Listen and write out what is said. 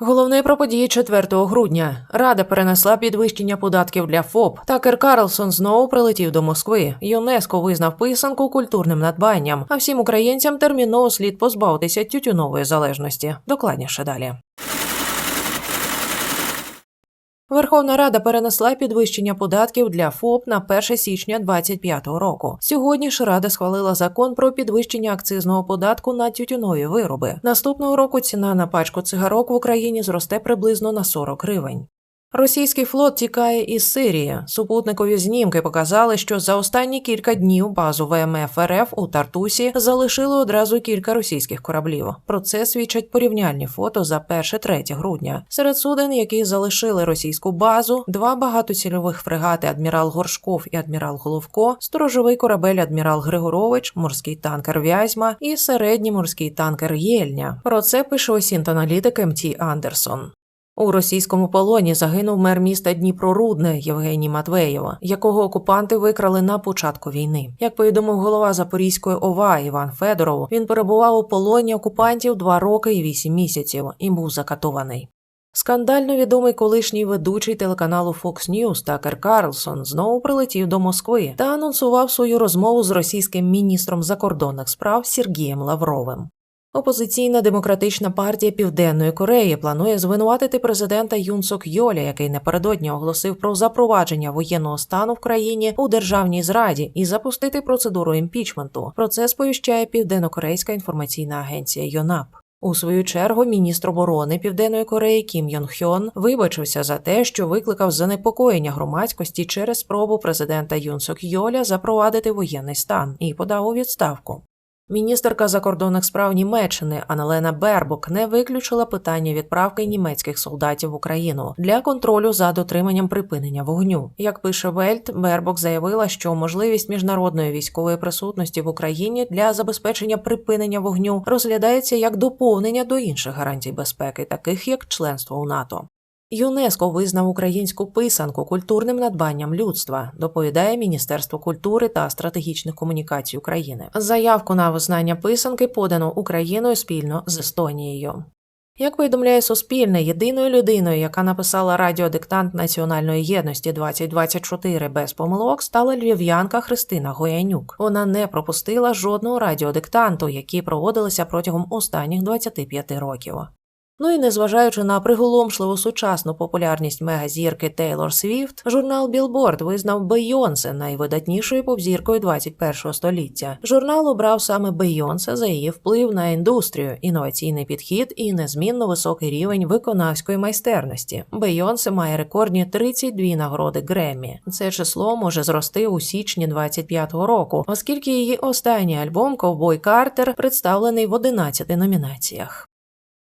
Головне про події 4 грудня. Рада перенесла підвищення податків для ФОП. Такер Карлсон знову прилетів до Москви. ЮНЕСКО визнав писанку культурним надбанням. А всім українцям терміново слід позбавитися тютюнової залежності. Докладніше далі. Верховна Рада перенесла підвищення податків для ФОП на 1 січня 2025 року. Сьогодні ж Рада схвалила закон про підвищення акцизного податку на тютюнові вироби. Наступного року ціна на пачку цигарок в Україні зросте приблизно на 40 гривень. Російський флот тікає із Сирії. Супутникові знімки показали, що за останні кілька днів базу ВМФ РФ у Тартусі залишили одразу кілька російських кораблів. Про це свідчать порівняльні фото за 1-3 грудня. Серед суден, які залишили російську базу, два багатоцільових фрегати Адмірал Горшков і Адмірал Головко, сторожовий корабель Адмірал Григорович, морський танкер Вязьма і середній морський танкер Єльня. Про це пише осінт-аналітик МТ Андерсон. У російському полоні загинув мер міста Дніпрорудне Євгеній Матвеєва, якого окупанти викрали на початку війни. Як повідомив голова Запорізької ОВА Іван Федоров, він перебував у полоні окупантів два роки і вісім місяців і був закатований. Скандально відомий колишній ведучий телеканалу Fox News Такер Карлсон знову прилетів до Москви та анонсував свою розмову з російським міністром закордонних справ Сергієм Лавровим. Опозиційна демократична партія Південної Кореї планує звинуватити президента Юн Сок Йоля, який напередодні оголосив про запровадження воєнного стану в країні у державній зраді і запустити процедуру імпічменту. Про це сповіщає Південно-Корейська інформаційна агенція ЙОНАП. У свою чергу міністр оборони Південної Кореї Кім Йон Хьон вибачився за те, що викликав занепокоєння громадськості через спробу президента Юн Сок Йоля запровадити воєнний стан і подав у відставку. Міністерка закордонних справ Німеччини Аналена Бербок не виключила питання відправки німецьких солдатів в Україну для контролю за дотриманням припинення вогню. Як пише Вельт, Бербок заявила, що можливість міжнародної військової присутності в Україні для забезпечення припинення вогню розглядається як доповнення до інших гарантій безпеки, таких як членство у НАТО. ЮНЕСКО визнав українську писанку культурним надбанням людства, доповідає Міністерство культури та стратегічних комунікацій України. Заявку на визнання писанки подано Україною спільно з Естонією. Як повідомляє Суспільне, єдиною людиною, яка написала радіодиктант Національної єдності 2024 без помилок, стала львів'янка Христина Гоянюк. Вона не пропустила жодного радіодиктанту, які проводилися протягом останніх 25 років. Ну і незважаючи на приголомшливу сучасну популярність мегазірки Тейлор Свіфт, журнал Білборд визнав Бейонсе найвидатнішою попзіркою 21 століття. Журнал обрав саме Бейонсе за її вплив на індустрію, інноваційний підхід і незмінно високий рівень виконавської майстерності. Бейонсе має рекордні 32 нагороди Греммі. Це число може зрости у січні 25-го року, оскільки її останній альбом Ковбой Картер представлений в 11 номінаціях.